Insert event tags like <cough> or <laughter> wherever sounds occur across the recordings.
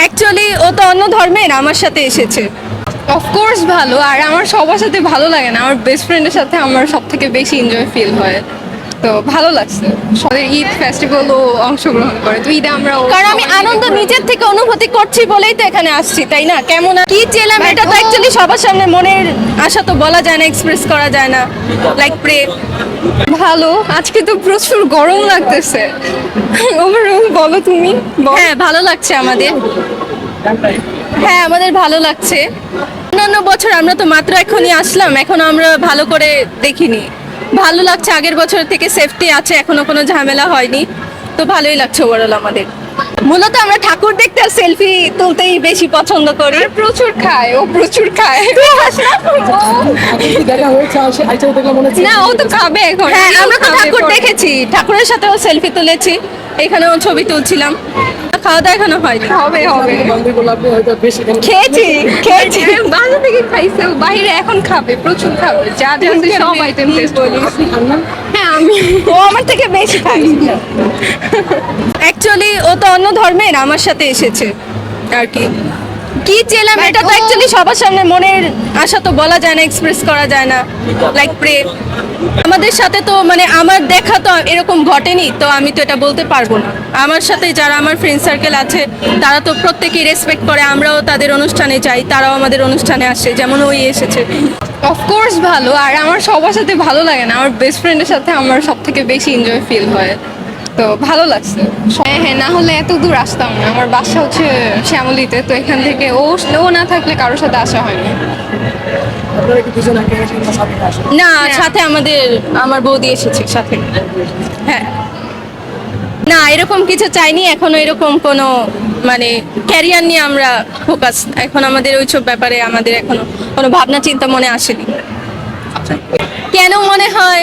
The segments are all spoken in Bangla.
অ্যাকচুয়ালি ও তো অন্য ধর্মের আমার সাথে এসেছে। অফকোর্স ভালো, আর আমার সবার সাথে ভালো লাগে না। আমার বেস্ট ফ্রেন্ডের সাথে আমার সব থেকে বেশি এনজয় ফিল হয়। তো ভালো লাগছে। সবাই ঈদ ফেস্টিভ্যালও অংশগ্রহণ করে তো ঈদে আমরা কারণ আমি আনন্দ নিজের থেকে অনুভূতি করছি বলেই তো এখানে আসছি তাই না? কেমন কি চেলাম এটা তো ও- অ্যাকচুয়ালি সবার সামনে মনের আশা তো বলা যায় না এক্সপ্রেস করা যায় না লাইক প্রে ভালো আজকে তো প্রচুর গরম লাগতেছে। ওভারঅল বলো তুমি হ্যাঁ ভালো লাগছে আমাদের। হ্যাঁ আমাদের ভালো লাগছে। অন্যান্য বছর আমরা তো মাত্র এখনই আসলাম এখন আমরা ভালো করে দেখিনি। ভালো লাগছে আগের বছর থেকে সেফটি আছে এখনও কোনো ঝামেলা হয়নি। তো ভালোই লাগছে ওভারঅল আমাদের। মূলত আমরা ঠাকুর দেখতে আর সেলফি তুলতেই বেশি পছন্দ করি। প্রচুর খায় ও প্রচুর খায়। <laughs> না? ও তো খাবে এখন। হ্যাঁ আমরা তো ঠাকুর দেখেছি। ঠাকুরের সাথেও সেলফি তুলেছি। এখানেও ছবি তুলছিলাম। খাওয়া দাওয়া এখনও হয়নি। হবে হবে। খেয়েছি খেয়েছি। বাসা থেকে খাইছে ও বাইরে এখন খাবে প্রচুর খাবে। যা যা সব আইটেম টেস্ট হ্যাঁ আমি। ও আমার থেকে বেশি অ্যাকচুয়ালি ও তো অন্য ধর্মের আমার সাথে এসেছে আর কি। কি চেলাম But এটা তো অ্যাকচুয়ালি সবার সামনে মনের আশা তো বলা যায় না এক্সপ্রেস করা যায় না লাইক প্রে আমাদের সাথে তো মানে আমার দেখা তো এরকম ঘটেনি, তো আমি তো এটা বলতে পারব না। আমার সাথে যারা আমার ফ্রেন্ড সার্কেল আছে, তারা তো প্রত্যেকেই রেসপেক্ট করে, আমরাও তাদের অনুষ্ঠানে যাই, তারাও আমাদের অনুষ্ঠানে আসে, যেমন ওই এসেছে। অফকোর্স ভালো, আর আমার সবার সাথে ভালো লাগে না, আমার বেস্ট ফ্রেন্ডের সাথে আমার সব থেকে বেশি এনজয় ফিল হয়। তো ভালো লাগছে। হ্যাঁ হ্যাঁ না হলে এত দূর আসতাম না। আমার বাসা হচ্ছে শ্যামলিতে তো এখান থেকে ও ও না থাকলে কারোর সাথে আসা হয়নি। না সাথে আমাদের আমার বৌদি এসেছে সাথে। হ্যাঁ। না এরকম কিছু চাইনি এখনও এরকম কোনো মানে ক্যারিয়ার নিয়ে আমরা ফোকাস এখন আমাদের ওইসব ব্যাপারে আমাদের এখনও কোনো ভাবনা চিন্তা মনে আসেনি। কেন মনে হয়?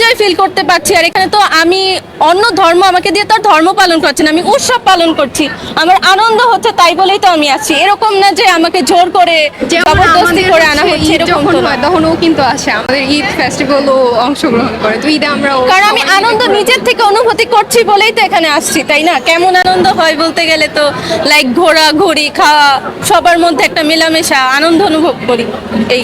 এনজয় ফিল করতে পারছি। আর এখানে তো আমি অন্য ধর্ম আমাকে দিয়ে তো ধর্ম পালন করছি না আমি উৎসব পালন করছি। আমার আনন্দ হচ্ছে তাই বলেই তো আমি আছি। এরকম না যে আমাকে জোর করে জবরদস্তি করে আনা হচ্ছে এরকম। তখন ও কিন্তু আসে। আমাদের ঈদ ফেস্টিভ্যালও অংশগ্রহণ করে। তো ঈদে আমরা কারণ আমি আনন্দ নিজের থেকে অনুভূতি করছি বলেই তো এখানে আসছি তাই না? কেমন আনন্দ হয় বলতে গেলে তো লাইক ঘোরা ঘুরি খাওয়া সবার মধ্যে একটা মেলামেশা আনন্দ অনুভব করি। এই।